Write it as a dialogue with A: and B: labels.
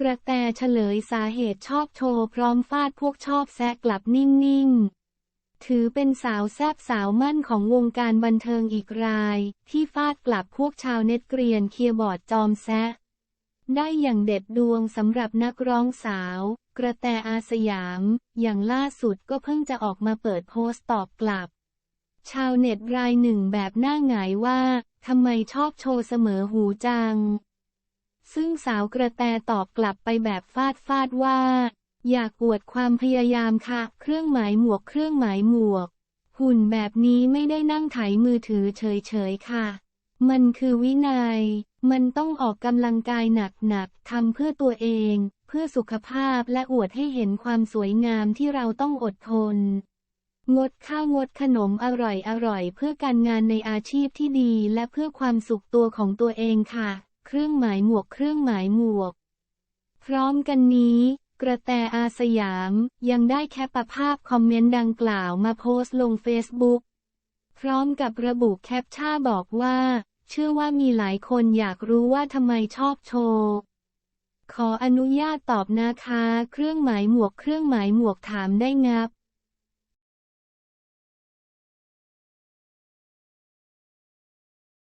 A: กระแตเฉลยสาเหตุชอบโชว์พร้อมฟาดพวกชอบแซะกลับนิ่งๆ ถือเป็นสาวแซบสาวมั่นของวงการบันเทิงอีกราย ที่ฟาดกลับพวกชาวเน็ตเกรียนเคียบอร์ดจอมแซะ ได้อย่างเด็ดดวงสำหรับนักร้องสาว กระแตอาสยาม อย่างล่าสุดก็เพิ่งจะออกมาเปิดโพสต์ตอบกลับ ชาวเน็ตรายหนึ่งแบบหน้าหงายว่าทำไมชอบโชว์เสมอหูจัง ซึ่งสาวกระแตตอบกลับไปแบบฟาดฟาดว่า อยากอวดความพยายามค่ะ เครื่องหมายหมวกเครื่องหมายหมวก หุ่นแบบนี้ไม่ได้นั่งไถมือถือเฉยๆค่ะ มันคือวินัย มันต้องออกกำลังกายหนักๆทำเพื่อตัวเอง เพื่อสุขภาพและอวดให้เห็นความสวยงามที่เราต้องอดทน งดข้าวงดขนมอร่อยอร่อยเพื่อการงานในอาชีพที่ดีและเพื่อความสุขตัวของตัวเองค่ะ เครื่องหมายหมวกเครื่องหมายหมวก พร้อมกันนี้ กระแตอาสยามยังได้แคปภาพคอมเมนต์ดังกล่าวมาโพสต์ลงเฟซบุ๊กพร้อมกับระบุแคปชั่นบอกว่า เชื่อว่ามีหลายคนอยากรู้ว่าทำไมชอบโชว์ขออนุญาตตอบนะคะ เครื่องหมายหมวกเครื่องหมายหมวกถามได้งับ